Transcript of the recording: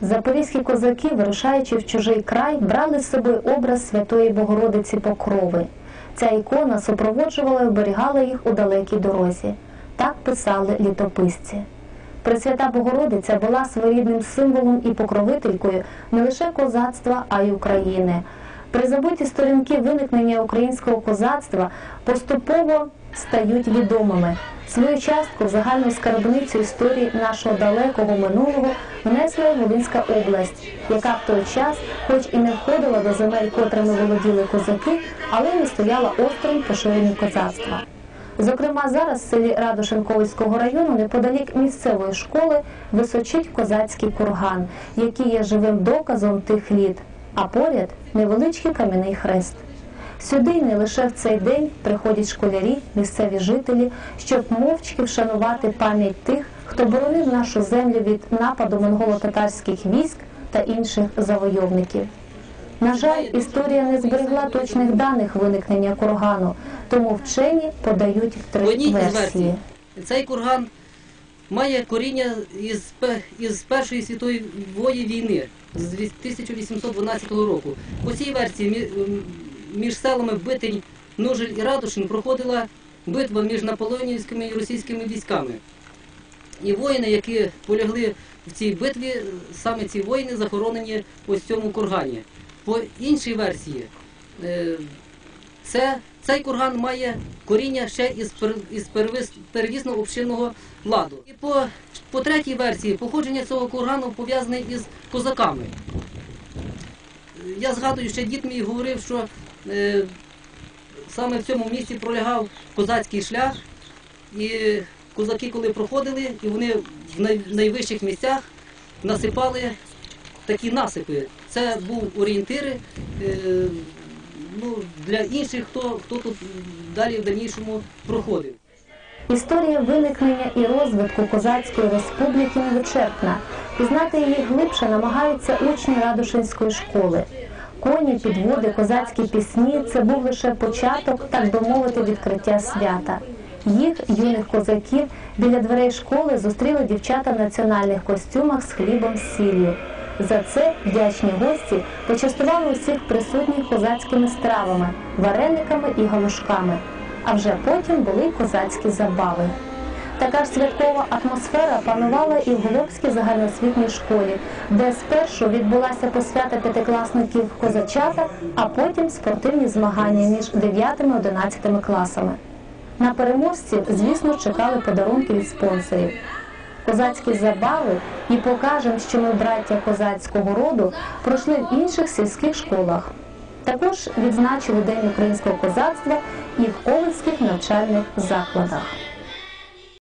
Запорізькі козаки, вирушаючи в чужий край, брали з собою образ Святої Богородиці Покрови. Ця ікона супроводжувала і оберігала їх у далекій дорозі. Так писали літописці. Пресвята Богородиця була своєрідним символом і покровителькою не лише козацтва, а й України. Призабуті сторінки виникнення українського козацтва поступово стають відомими. Свою частку в загальну скарбницю історії нашого далекого минулого внесла Волинська область, яка в той час, хоч і не входила до земель, котрими володіли козаки, але не стояла осторонь поширення козацтва. Зокрема, зараз в селі Радошинковського району неподалік місцевої школи височить козацький курган, який є живим доказом тих літ, а поряд невеличкий кам'яний хрест. Сюди не лише в цей день приходять школярі, місцеві жителі, щоб мовчки вшанувати пам'ять тих, хто боронив нашу землю від нападу монголо-татарських військ та інших завойовників. На жаль, історія не зберегла точних даних виникнення кургану, тому вчені подають три одній версії. цей курган має коріння із, із Першої світової війни з 1812 року. По цій версії між селами Битень, Ножель і Радушин проходила битва між наполеонівськими і російськими військами. І воїни, які полягли в цій битві, саме ці воїни захоронені ось в цьому кургані. По іншій версії, е, це, цей курган має коріння ще із, із первісно общинного ладу. І по, по третій версії, походження цього кургану пов'язане із козаками. Я згадую, що дід мій говорив, що саме в цьому місці пролягав козацький шлях, і козаки, коли проходили, і вони в найвищих місцях насипали такі насипи. Це був орієнтири е, ну, для інших, хто, хто тут далі в дальнішому проходив. Історія виникнення і розвитку козацької республіки невичерпна. Пізнати її глибше намагаються учні Радушинської школи. Коні, підводи, козацькі пісні це був лише початок, так би мовити, відкриття свята. Їх, юних козаків, біля дверей школи зустріли дівчата в національних костюмах з хлібом з сіллю. За це вдячні гості почастували усіх присутніх козацькими стравами, варениками і галушками. А вже потім були козацькі забави. Така ж святкова атмосфера панувала і в Голобській загальноосвітній школі, де спершу відбулася посвята п'ятикласників козачата, а потім спортивні змагання між 9-11 класами. На переможців, звісно, чекали подарунки від спонсорів. Козацькі забави і покажемо, що ми браття козацького роду пройшли в інших сільських школах. Також відзначили День українського козацтва і в ковальських навчальних закладах.